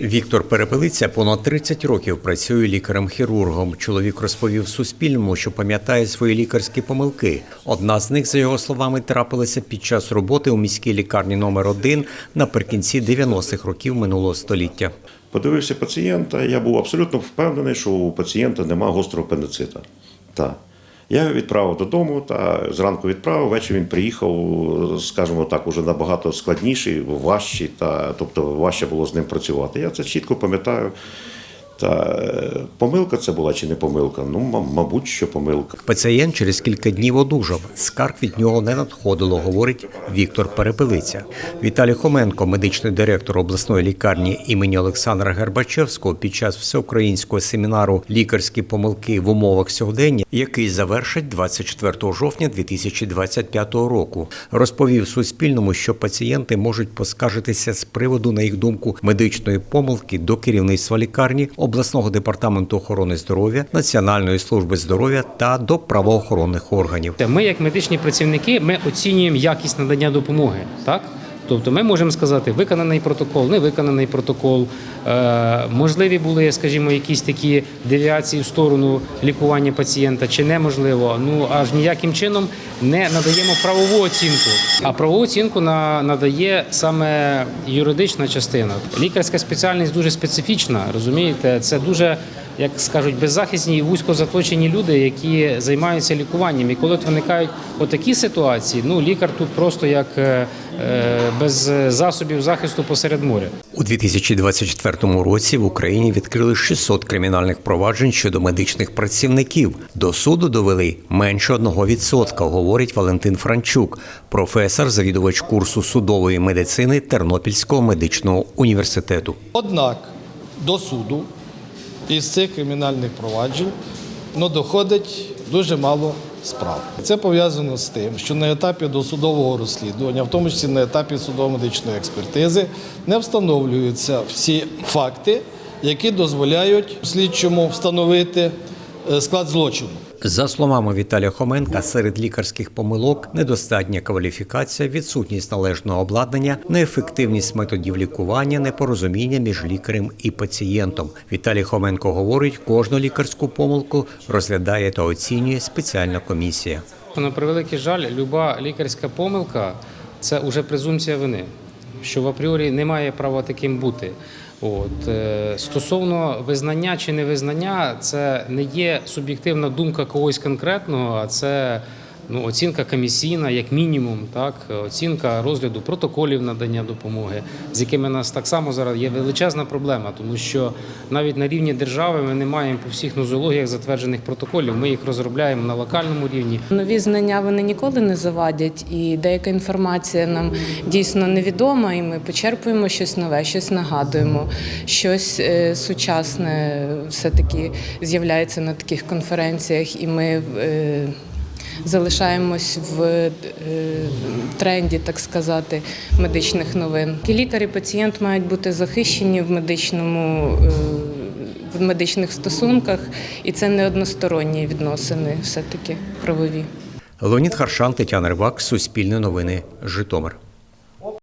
Віктор Перепелиця понад 30 років працює лікарем-хірургом. Чоловік розповів Суспільному, що пам'ятає свої лікарські помилки. Одна з них, за його словами, трапилася під час роботи у міській лікарні номер 1 наприкінці 90-х років минулого століття. Подивився пацієнта, я був абсолютно впевнений, що у пацієнта немає гострого апендицита. Я його відправив додому, та зранку відправив, ввечері він приїхав, скажімо так, уже набагато складніший, важчий, та, тобто важче було з ним працювати. Я це чітко пам'ятаю. Та е, помилка це була чи не помилка? Ну, мабуть, що помилка. Пацієнт через кілька днів одужав. Скарг від нього не надходило, говорить Віктор Перепелиця. Віталій Хоменко, медичний директор обласної лікарні імені Олександра Гербачевського, під час всеукраїнського семінару Лікарські помилки в умовах сьогодення, який завершить 24 жовтня 2025 року, розповів Суспільному, що пацієнти можуть поскаржитися з приводу, на їх думку, медичної помилки до керівництва лікарні, обласного департаменту охорони здоров'я, Національної служби здоров'я та до правоохоронних органів. Ми, як медичні працівники, ми оцінюємо якість надання допомоги. Так? Тобто ми можемо сказати, виконаний протокол, не виконаний протокол. Е, можливі були, скажімо, якісь такі девіації в сторону лікування пацієнта, чи неможливо. Ну аж ніяким чином не надаємо правову оцінку. А правову оцінку на, надає саме юридична частина. Лікарська спеціальність дуже специфічна, розумієте? Це дуже як скажуть, беззахисні і вузько заточені люди, які займаються лікуванням. І коли от виникають отакі ситуації, ну лікар тут просто як е, е, без засобів захисту посеред моря. У 2024 році в Україні відкрили 600 кримінальних проваджень щодо медичних працівників. До суду довели менше 1%, говорить Валентин Франчук, професор, завідувач курсу судової медицини Тернопільського медичного університету. Однак до суду із цих кримінальних проваджень ну, доходить дуже мало справ. Це пов'язано з тим, що на етапі досудового розслідування, в тому числі на етапі судово-медичної експертизи, не встановлюються всі факти, які дозволяють слідчому встановити е, склад злочину. За словами Віталія Хоменка, серед лікарських помилок недостатня кваліфікація, відсутність належного обладнання, неефективність методів лікування, непорозуміння між лікарем і пацієнтом. Віталій Хоменко говорить, кожну лікарську помилку розглядає та оцінює спеціальна комісія. На превеликий жаль, люба лікарська помилка це вже презумпція вини, що в апріорі не має права таким бути. От е, стосовно визнання чи невизнання, це не є суб'єктивна думка когось конкретного, а це ну, оцінка комісійна, як мінімум, так оцінка розгляду протоколів надання допомоги, з якими нас так само зараз є величезна проблема, тому що навіть на рівні держави ми не маємо по всіх нозологіях затверджених протоколів. Ми їх розробляємо на локальному рівні. Нові знання вони ніколи не завадять, і деяка інформація нам дійсно невідома, і ми почерпуємо щось нове, щось нагадуємо, щось е, сучасне все-таки з'являється на таких конференціях, і ми е, залишаємось в е, тренді, так сказати, медичних новин. Лікар і пацієнт мають бути захищені в медичному. е, В медичних стосунках, і це не односторонні відносини, все таки правові. Леонід Харшан, Тетяна Рибак, Суспільне новини, Житомир.